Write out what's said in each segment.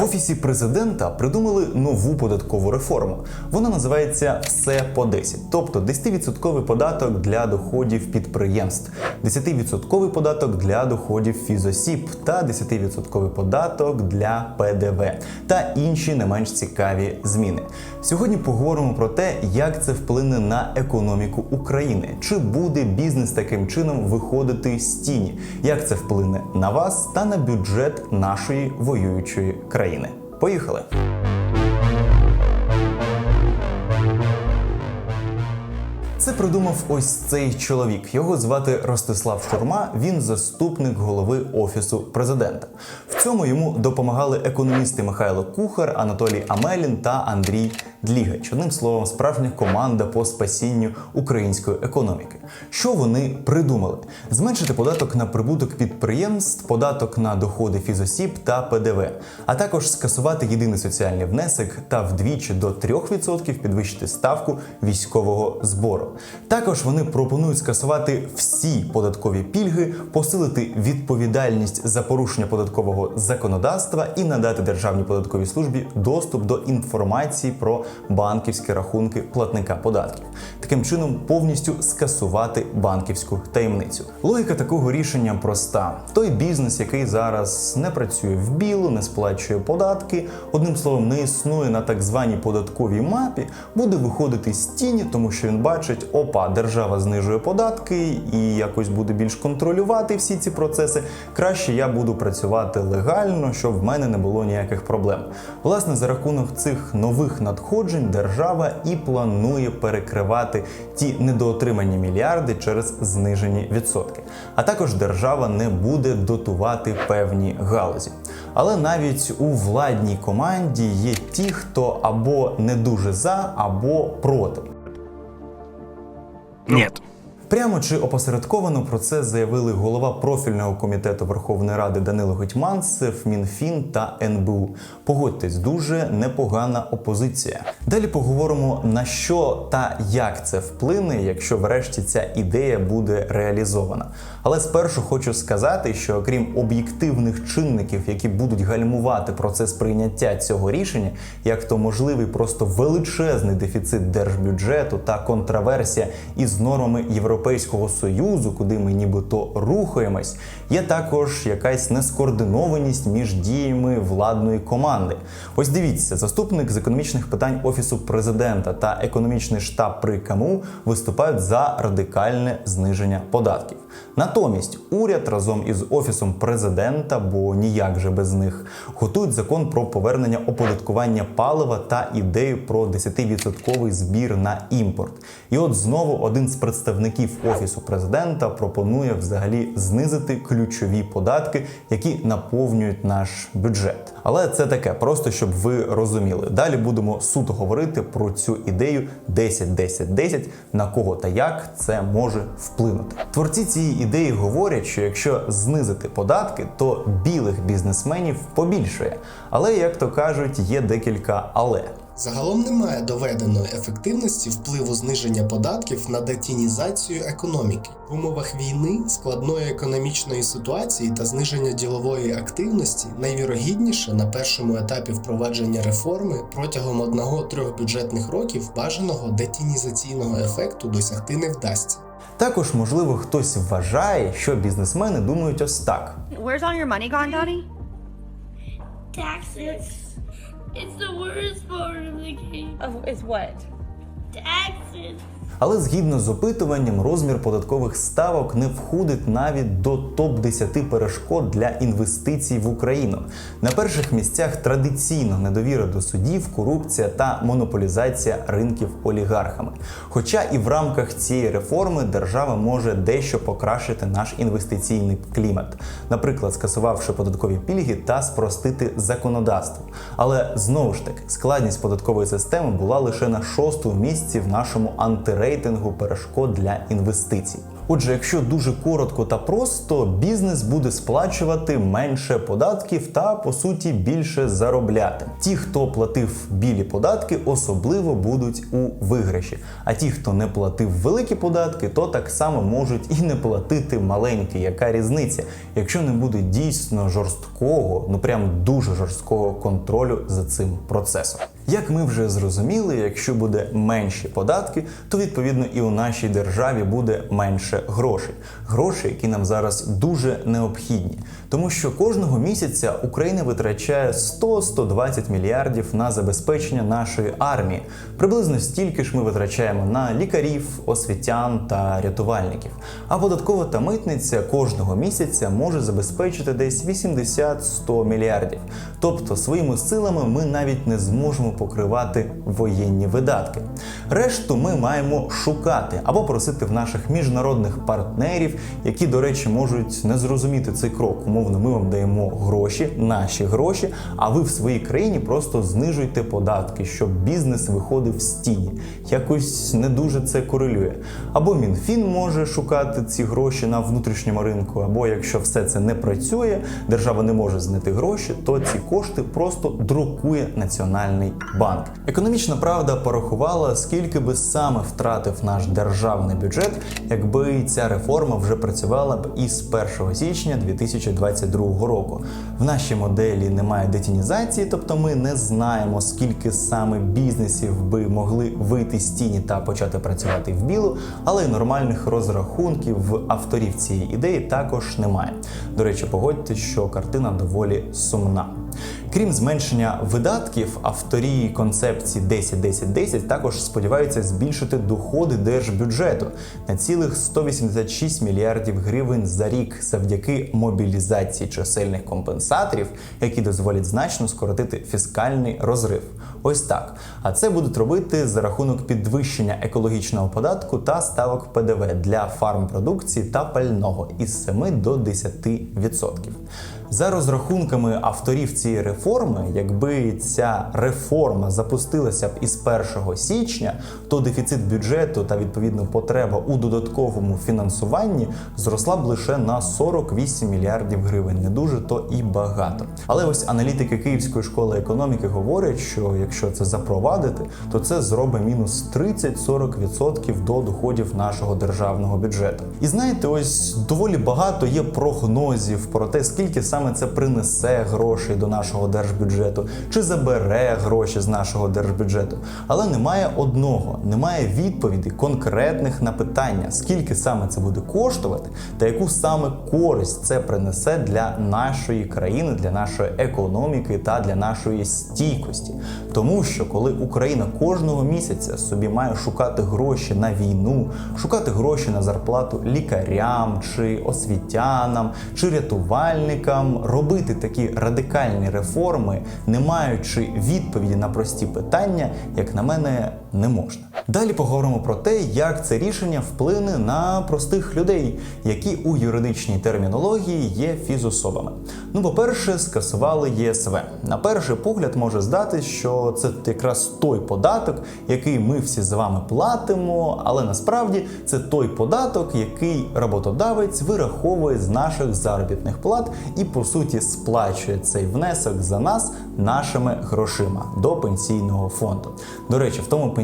В офісі президента придумали нову податкову реформу. Вона називається все по 10», тобто 10% податок для доходів підприємств, 10% податок для доходів фізосіб та 10% податок для ПДВ та інші не менш цікаві зміни. Сьогодні поговоримо про те, як це вплине на економіку України, чи буде бізнес таким чином виходити з тіні, як це вплине на вас та на бюджет нашої воюючої країни. Поїхали! Це придумав ось цей чоловік. Його звати Ростислав Шурма. Він заступник голови офісу президента. В цьому йому допомагали економісти Михайло Кухар, Анатолій Амелін та Андрій Длігач. Одним словом, справжня команда по спасінню української економіки. Що вони придумали? Зменшити податок на прибуток підприємств, податок на доходи фізосіб та ПДВ, а також скасувати єдиний соціальний внесок та вдвічі до 3% підвищити ставку військового збору. Також вони пропонують скасувати всі податкові пільги, посилити відповідальність за порушення податкового законодавства і надати Державній податковій службі доступ до інформації про банківські рахунки платника податків. Таким чином повністю скасувати банківську таємницю. Логіка такого рішення проста: той бізнес, який зараз не працює в білу, не сплачує податки, одним словом, не існує на так званій податковій мапі, буде виходити з тіні, тому що він бачить, опа, держава знижує податки і якось буде більш контролювати всі ці процеси. Краще я буду працювати легально, щоб в мене не було ніяких проблем. Власне, за рахунок цих нових надходжень держава і планує перекривати ті недоотримані мільярди через знижені відсотки. А також держава не буде дотувати певні галузі. Але навіть у владній команді є ті, хто або не дуже за, або проти. Нет. Прямо чи опосередковано про це заявили голова профільного комітету Верховної Ради Данило Гетьманцев, Мінфін та НБУ. Погодьтесь, дуже непогана опозиція. Далі поговоримо на що та як це вплине, якщо врешті ця ідея буде реалізована. Але спершу хочу сказати, що окрім об'єктивних чинників, які будуть гальмувати процес прийняття цього рішення, як то можливий просто величезний дефіцит держбюджету та контраверсія із нормами Європейського союзу, куди ми нібито рухаємось, є також якась нескоординованість між діями владної команди. Ось дивіться, заступник з економічних питань офісу президента та економічний штаб при КМУ виступають за радикальне зниження податків. Натомість уряд разом із офісом президента, бо ніяк же без них, готують закон про повернення оподаткування палива та ідею про 10% збір на імпорт. І от знову один з представників офісу президента пропонує взагалі знизити ключові податки, які наповнюють наш бюджет. Але це таке, просто щоб ви розуміли. Далі будемо суто говорити про цю ідею 10-10-10, на кого та як це може вплинути. Творці цієї ідеї говорять, що якщо знизити податки, то білих бізнесменів побільшує. Але як то кажуть, є декілька але. Загалом немає доведеної ефективності впливу зниження податків на детінізацію економіки. В умовах війни, складної економічної ситуації та зниження ділової активності найвірогідніше на першому етапі впровадження реформи протягом одного-трьох бюджетних років бажаного детінізаційного ефекту досягти не вдасться. Також, можливо, хтось вважає, що бізнесмени думають ось так. Where's all your money gone, Daddy? Taxes. It's the worst part of the game. Oh, is what? Taxes. Але згідно з опитуванням, розмір податкових ставок не входить навіть до топ 10 перешкод для інвестицій в Україну. На перших місцях традиційно недовіра до судів, корупція та монополізація ринків олігархами. Хоча і в рамках цієї реформи держава може дещо покращити наш інвестиційний клімат, наприклад, скасувавши податкові пільги та спростити законодавство. Але знову ж таки складність податкової системи була лише на шостому місці в нашому антирейтингу перешкод для інвестицій. Отже, якщо дуже коротко та просто, бізнес буде сплачувати менше податків та по суті більше заробляти. Ті, хто платив білі податки, особливо будуть у виграші. А ті, хто не платив великі податки, то так само можуть і не платити маленькі. Яка різниця, якщо не буде дійсно жорсткого, ну прям дуже жорсткого контролю за цим процесом. Як ми вже зрозуміли, якщо буде менші податки, то відповідно і у нашій державі буде менше грошей. Грошей, які нам зараз дуже необхідні, тому що кожного місяця Україна витрачає 100-120 мільярдів на забезпечення нашої армії. Приблизно стільки ж ми витрачаємо на лікарів, освітян та рятувальників. А податкова та митниця кожного місяця може забезпечити десь 80-100 мільярдів. Тобто своїми силами ми навіть не зможемо покривати воєнні видатки. Решту ми маємо шукати або просити в наших міжнародних партнерів, які, до речі, можуть не зрозуміти цей крок. Умовно, ми вам даємо гроші, наші гроші, а ви в своїй країні просто знижуйте податки, щоб бізнес виходив з тіні. Якось не дуже це корелює. Або МінФін може шукати ці гроші на внутрішньому ринку, або якщо все це не працює, держава не може знайти гроші, то ці кошти просто друкує національний банк. Економічна правда порахувала, скільки би саме втратив наш державний бюджет, якби ця реформа вже працювала б із 1 січня 2022 року. В нашій моделі немає детінізації, тобто ми не знаємо, скільки саме бізнесів би могли вийти з тіні та почати працювати в білу, але й нормальних розрахунків в авторів цієї ідеї також немає. До речі, погодьте, що картина доволі сумна. Крім зменшення видатків, авторі концепції 10-10-10 також сподіваються збільшити доходи держбюджету на цілих 186 мільярдів гривень за рік завдяки мобілізації чисельних компенсаторів, які дозволять значно скоротити фіскальний розрив. Ось так. А це будуть робити за рахунок підвищення екологічного податку та ставок ПДВ для фармпродукції та пального із 7 до 10%. За розрахунками авторів цієї реформи, якби ця реформа запустилася б із 1 січня, то дефіцит бюджету та відповідно потреба у додатковому фінансуванні зросла б лише на 48 мільярдів гривень. Не дуже то і багато. Але ось аналітики Київської школи економіки говорять, що якщо це запровадити, то це зробить мінус 30-40% до доходів нашого державного бюджету. І знаєте, ось доволі багато є прогнозів про те, скільки саме це принесе грошей до нашого держбюджету, чи забере гроші з нашого держбюджету. Але немає одного, немає відповіді конкретних на питання, скільки саме це буде коштувати, та яку саме користь це принесе для нашої країни, для нашої економіки та для нашої стійкості. Тому що коли Україна кожного місяця собі має шукати гроші на війну, шукати гроші на зарплату лікарям чи освітянам чи рятувальникам, робити такі радикальні реформи, не маючи відповіді на прості питання, як на мене, не можна. Далі поговоримо про те, як це рішення вплине на простих людей, які у юридичній термінології є фізособами. Ну, по-перше, скасували ЄСВ. На перший погляд може здати, що це якраз той податок, який ми всі з вами платимо, але насправді це той податок, який роботодавець вираховує з наших заробітних плат і по суті сплачує цей внесок за нас нашими грошима до пенсійного фонду. До речі, в тому пенсійному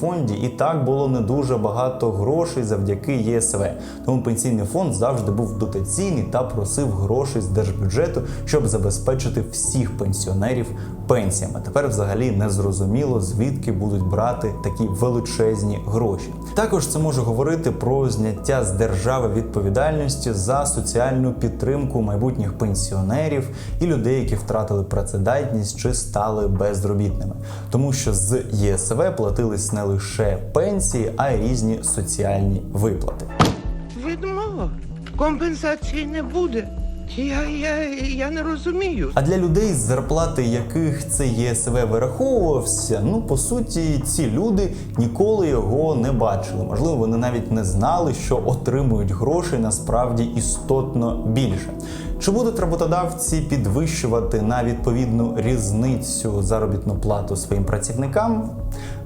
фонді і так було не дуже багато грошей завдяки ЄСВ. Тому пенсійний фонд завжди був дотаційний та просив грошей з держбюджету, щоб забезпечити всіх пенсіонерів пенсіями. Тепер взагалі не зрозуміло, звідки будуть брати такі величезні гроші. Також це може говорити про зняття з держави відповідальності за соціальну підтримку майбутніх пенсіонерів і людей, які втратили працедатність чи стали безробітними, тому що з ЄСВ платились не лише пенсії, а й різні соціальні виплати. Відмова. Компенсації не буде. Я, я, я не розумію. А для людей, з зарплати яких це ЄСВ вираховувався, ну по суті, ці люди ніколи його не бачили. Можливо, вони навіть не знали, що отримують грошей насправді істотно більше. Чи будуть роботодавці підвищувати на відповідну різницю заробітну плату своїм працівникам?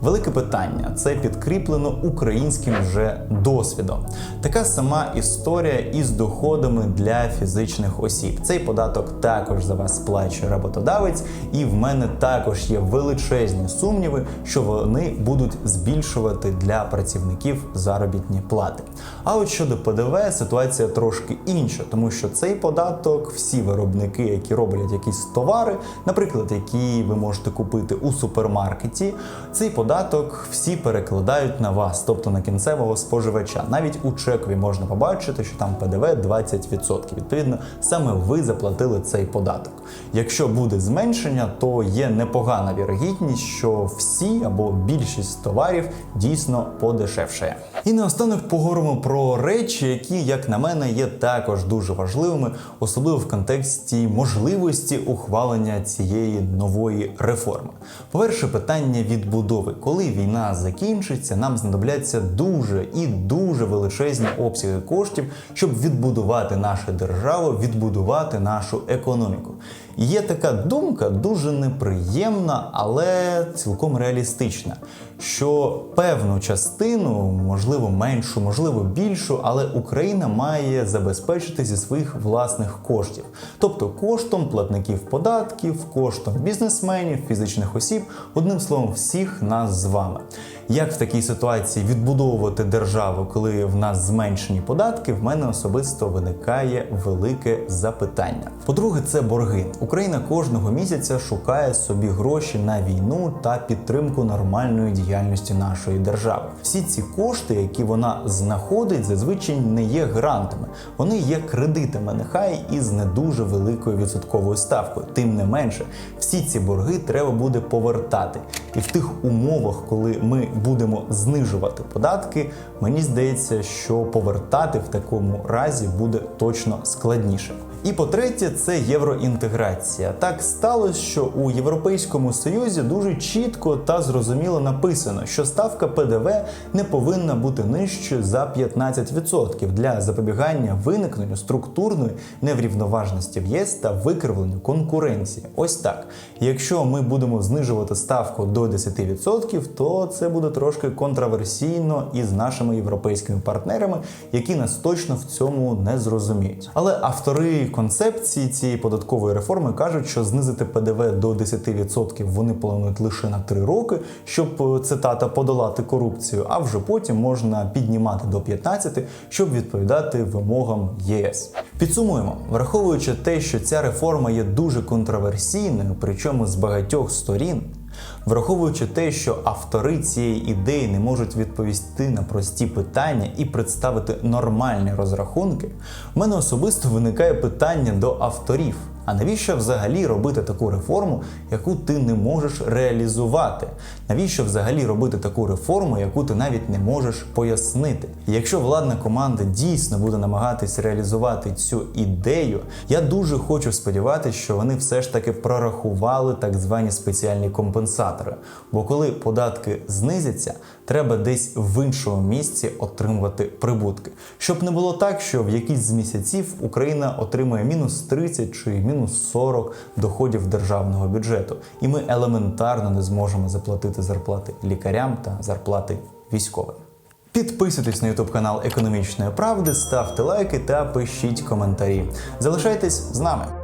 Велике питання. Це підкріплено українським вже досвідом. Така сама історія із доходами для фізичних осіб. Цей податок також за вас сплачує роботодавець, і в мене також є величезні сумніви, що вони будуть збільшувати для працівників заробітні плати. А от щодо ПДВ ситуація трошки інша, тому що цей податок всі виробники, які роблять якісь товари, наприклад, які ви можете купити у супермаркеті, цей податок всі перекладають на вас, тобто на кінцевого споживача. Навіть у чекові можна побачити, що там ПДВ 20%. Відповідно, саме ви заплатили цей податок. Якщо буде зменшення, то є непогана вірогідність, що всі або більшість товарів дійсно подешевшає. І наостанок поговоримо про речі, які, як на мене, є також дуже важливими, особливо в контексті можливості ухвалення цієї нової реформи. По-перше, питання відбудови. Коли війна закінчиться, нам знадобляться дуже і дуже величезні обсяги коштів, щоб відбудувати нашу державу, відбудувати нашу економіку. Є така думка дуже неприємна, але цілком реалістична, що певну частину, можливо, меншу, можливо, більшу, але Україна має забезпечити зі своїх власних коштів, тобто коштом платників податків, коштом бізнесменів, фізичних осіб, одним словом, всіх нас з вами. Як в такій ситуації відбудовувати державу, коли в нас зменшені податки, в мене особисто виникає велике запитання. По-друге, це борги. Україна кожного місяця шукає собі гроші на війну та підтримку нормальної діяльності нашої держави. Всі ці кошти, які вона знаходить, зазвичай не є грантами, вони є кредитами, нехай і з не дуже великою відсотковою ставкою. Тим не менше, всі ці борги треба буде повертати. І в тих умовах, коли ми будемо знижувати податки, мені здається, що повертати в такому разі буде точно складніше. І по-третє, це євроінтеграція. Так сталося, що у Європейському Союзі дуже чітко та зрозуміло написано, що ставка ПДВ не повинна бути нижчою за 15% для запобігання виникненню структурної неврівноважності в єС та викривленню конкуренції. Ось так. Якщо ми будемо знижувати ставку до 10%, то це буде трошки контраверсійно із нашими європейськими партнерами, які нас точно в цьому не зрозуміють. Але автори концепції цієї податкової реформи кажуть, що знизити ПДВ до 10% вони планують лише на 3 роки, щоб цитата подолати корупцію, а вже потім можна піднімати до 15%, щоб відповідати вимогам ЄС. Підсумуємо, враховуючи те, що ця реформа є дуже контроверсійною, причому з багатьох сторін. Враховуючи те, що автори цієї ідеї не можуть відповісти на прості питання і представити нормальні розрахунки, в мене особисто виникає питання до авторів. А навіщо взагалі робити таку реформу, яку ти не можеш реалізувати? Навіщо взагалі робити таку реформу, яку ти навіть не можеш пояснити? Якщо владна команда дійсно буде намагатись реалізувати цю ідею, я дуже хочу сподіватися, що вони все ж таки прорахували так звані спеціальні компенсатори. Бо коли податки знизяться, треба десь в іншому місці отримувати прибутки. Щоб не було так, що в якийсь з місяців Україна отримує мінус 30 чи мінус 40 доходів державного бюджету, і ми елементарно не зможемо заплатити зарплати лікарям та зарплати військовим. Підписуйтесь на YouTube канал Економічної правди, ставте лайки та пишіть коментарі. Залишайтесь з нами.